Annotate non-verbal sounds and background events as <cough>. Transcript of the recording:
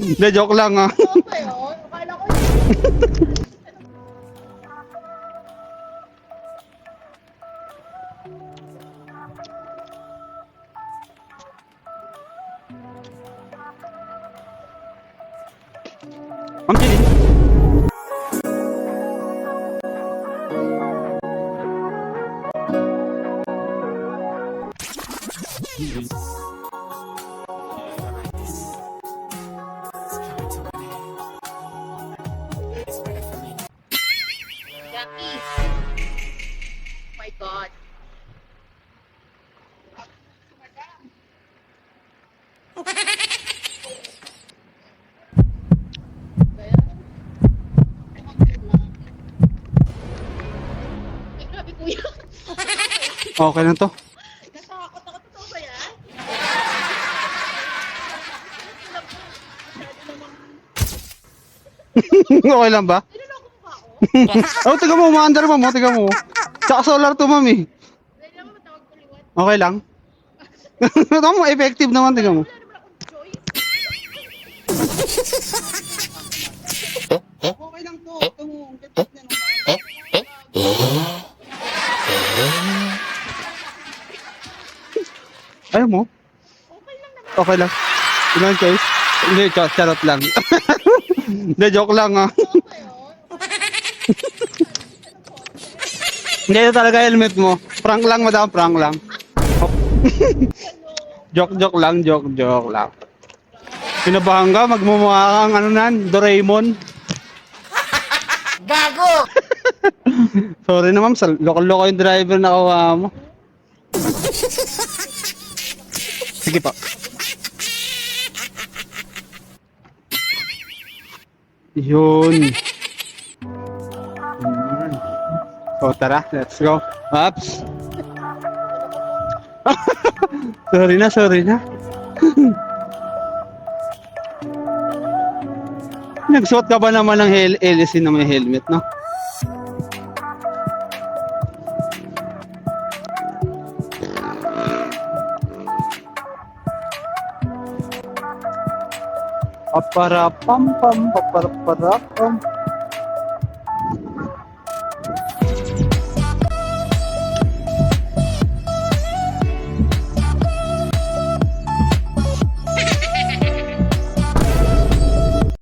Hindi, joke lang ah. Okay, oh. Akala ko yun. Ma'am Jeline. Jackie. My God. Ay, grabe kuya. Okay lang to. Natakot ako. Totoo ba yan? <laughs> okay lang ba? <laughs> Niloloko mo ba ako? <laughs> oh, tiga mo, umaandar mo, tiga mo. Tsaka solar to, ma'am eh. Okay lang. <laughs> Ito mo, effective naman, tiga mo. Okay lang to. Ayaw mo? Okay lang naman. Okay lang. Ilang choice? Hindi, ch- charot lang. <laughs> Hindi, joke lang ah. Okay, oh. Hindi, ito talaga helmet mo. Prank lang, madam, prank lang. <laughs> joke, joke lang, joke, joke lang. Pinabahan ka, magmumukha kang ano nan, Doraemon. Gago! <laughs> Sorry na ma'am, sa loko-loko yung driver na kawa mo. <laughs> Sige. Yun. Yun. So tara, let's go. Ups. <laughs> sorry na, sorry na. <laughs> Nagsuot ka ba naman ng hel LSC na may helmet, no? Papara pam pam papara para pam